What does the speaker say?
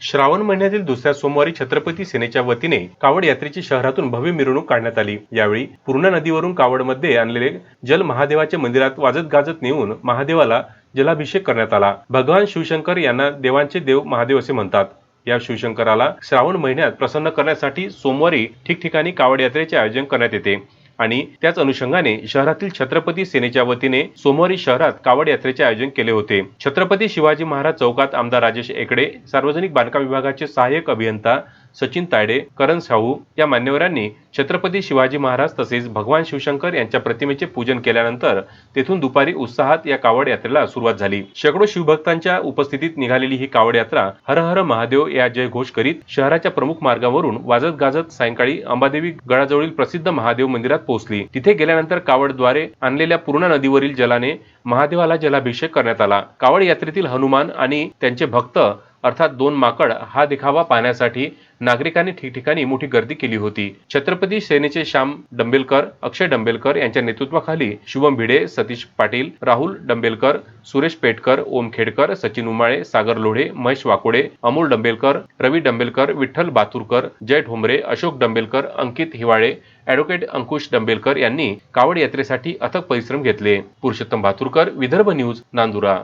श्रावण महिन्यातील दुसऱ्या सोमवारी छत्रपती सेनेच्या वतीने कावड यात्रेची शहरातून भव्य मिरवणूक काढण्यात आली. यावेळी पूर्णा नदीवरून कावडमध्ये आणलेले जल महादेवाच्या मंदिरात वाजत गाजत नेऊन महादेवाला जलाभिषेक करण्यात आला. भगवान शिवशंकर यांना देवांचे देव महादेव असे म्हणतात. या शिवशंकराला श्रावण महिन्यात प्रसन्न करण्यासाठी सोमवारी ठिकठिकाणी कावड यात्रेचे आयोजन करण्यात येते. आणि त्याच अनुषंगाने शहरातील छत्रपती सेनेच्या वतीने सोमवारी शहरात कावड यात्रेचे आयोजन केले होते. छत्रपती शिवाजी महाराज चौकात आमदार राजेश एकडे सार्वजनिक बांधकाम विभागाचे सहाय्यक अभियंता सचिन तायडे करण साहू या मान्यवरांनी छत्रपती शिवाजी महाराज तसेच भगवान शिवशंकर यांच्या प्रतिमेचे पूजन केल्यानंतर तेथून दुपारी उत्साहात या कावड यात्रेला सुरुवात झाली. शेकडो शिवभक्तांच्या उपस्थितीत निघालेली ही कावड यात्रा हर हर महादेव या जयघोष करीत शहराच्या प्रमुख मार्गावरून वाजत गाजत सायंकाळी अंबादेवी गडाजवळील प्रसिद्ध महादेव मंदिरात पोहोचली. तिथे गेल्यानंतर कावडद्वारे आणलेल्या पूर्णा नदीवरील जलाने महादेवाला जलाभिषेक करण्यात आला. कावड यात्रेतील हनुमान आणि त्यांचे भक्त अर्थात दोन माकड हा देखावा पाहण्यासाठी नागरिकांनी ठिकठिकाणी मोठी गर्दी केली होती. छत्रपती सेनेचे श्याम डंबेलकर अक्षय डंबेलकर यांच्या नेतृत्वाखाली शुभम भिडे सतीश पाटील राहुल डंबेलकर सुरेश पेटकर ओम खेडकर सचिन उमाळे सागर लोढे महेश वाकोडे अमोल डंबेलकर रवी डंबेलकर विठ्ठल बातुरकर जय ठोंबरे अशोक डंबेलकर अंकित हिवाळे ॲडव्होकेट अंकुश डंबेलकर यांनी कावड यात्रेसाठी अथक परिश्रम घेतले. पुरुषोत्तम भातुरकर विदर्भ न्यूज नांदुरा.